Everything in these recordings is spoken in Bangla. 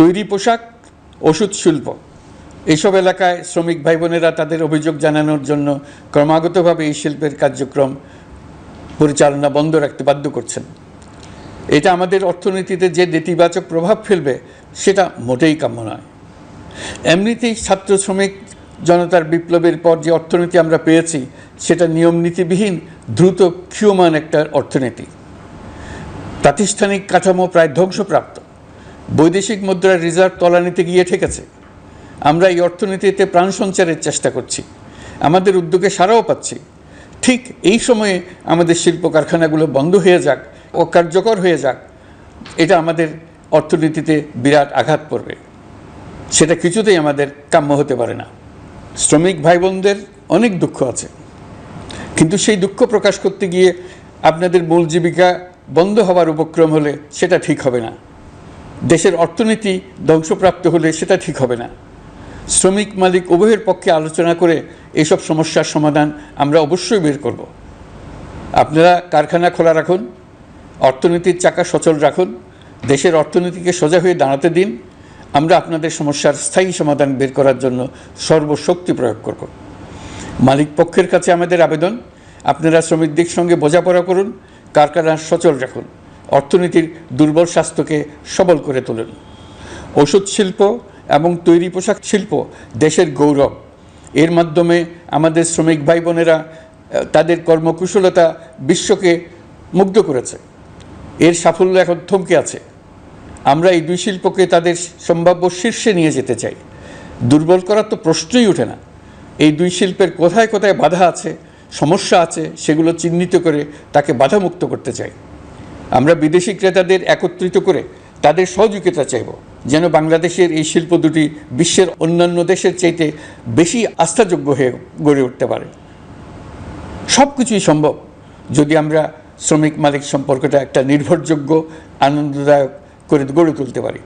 তৈরি পোশাক, ওষুধ শিল্প। এইসব এলাকায় শ্রমিক ভাই বোনেরা তাদের অভিযোগ জানানোর জন্য ক্রমাগতভাবে এই শিল্পের কার্যক্রম পরিচালনা বন্ধ রাখতে বাধ্য করছেন। এটা আমাদের অর্থনীতিতে যে নেতিবাচক প্রভাব ফেলবে, সেটা মোটেই কাম্য নয়। এমনিতেই ছাত্র শ্রমিক জনতার বিপ্লবের পর যে অর্থনীতি আমরা পেয়েছি, সেটা নিয়ম নীতিবিহীন দ্রুত ক্ষীয়মান একটা অর্থনীতি। প্রাতিষ্ঠানিক কাঠামো প্রায় ধ্বংসপ্রাপ্ত। বৈদেশিক মুদ্রার রিজার্ভ তলানিতে গিয়ে ঠেকেছে। আমরা এই অর্থনীতিতে প্রাণ সঞ্চারের চেষ্টা করছি। আমাদের উদ্যোগে সারাও পাচ্ছি। ঠিক এই সময়ে আমাদের শিল্প কারখানাগুলো বন্ধ হয়ে যাক অকার্যকর হয়ে যাক, এটা আমাদের অর্থনীতিতে বিরাট আঘাত পড়বে। সেটা কিছুতেই আমাদের কাম্য হতে পারে না। শ্রমিক ভাই বোনদের অনেক দুঃখ আছে। কিন্তু সেই দুঃখ প্রকাশ করতে গিয়ে আপনাদের মূল জীবিকা বন্ধ হওয়ার উপক্রম হলে সেটা ঠিক হবে না। দেশের অর্থনীতি ধ্বংসপ্রাপ্ত হলে সেটা ঠিক হবে না। শ্রমিক মালিক উভয়ের পক্ষে আলোচনা করে এইসব সমস্যার সমাধান আমরা অবশ্যই বের করব। আপনারা কারখানা খোলা রাখুন, অর্থনীতির চাকা সচল রাখুন, দেশের অর্থনীতিকে সোজা হয়ে দাঁড়াতে দিন। আমরা আপনাদের সমস্যার স্থায়ী সমাধান বের করার জন্য সর্বশক্তি প্রয়োগ করব। মালিক পক্ষের কাছে আমাদের আবেদন, আপনারা শ্রমিকদের সঙ্গে বোঝাপড়া করুন, কারখানা সচল রাখুন। অর্থনীতির দুর্বল স্বাস্থ্যকে সবল করে তোলেন। ওষুধ শিল্প এবং তৈরি পোশাক শিল্প দেশের গৌরব। এর মাধ্যমে আমাদের শ্রমিক ভাই বোনেরা তাদের কর্মকুশলতা বিশ্বকে মুগ্ধ করেছে। এর সাফল্য এখন থমকে আছে। আমরা এই দুই শিল্পকে তাদের সম্ভাব্য শীর্ষে নিয়ে যেতে চাই। দুর্বল করার তো প্রশ্নই ওঠে না। এই দুই শিল্পের কোথায় কোথায় বাধা আছে, সমস্যা আছে, সেগুলো চিহ্নিত করে তাকে বাধামুক্ত করতে চাই। আমরা বিদেশি ক্রেতাদের একত্রিত করে তাদের সহযোগিতা চাইব, যেন বাংলাদেশের এই শিল্প দুটি বিশ্বের অন্যান্য দেশের চাইতে বেশি আস্থাযোগ্য হয়ে গড়ে উঠতে পারে। সব কিছুই সম্ভব যদি আমরা শ্রমিক মালিক সম্পর্কটা একটা নির্ভরযোগ্য, আনন্দদায়ক করে গড়ে তুলতে পারি।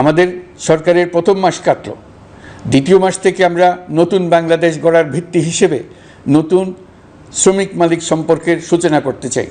আমাদের সরকারের প্রথম মাস কাটল। দ্বিতীয় মাস থেকে আমরা নতুন বাংলাদেশ গড়ার ভিত্তি হিসেবে নতুন শ্রমিক মালিক সম্পর্কের সূচনা করতে চাই।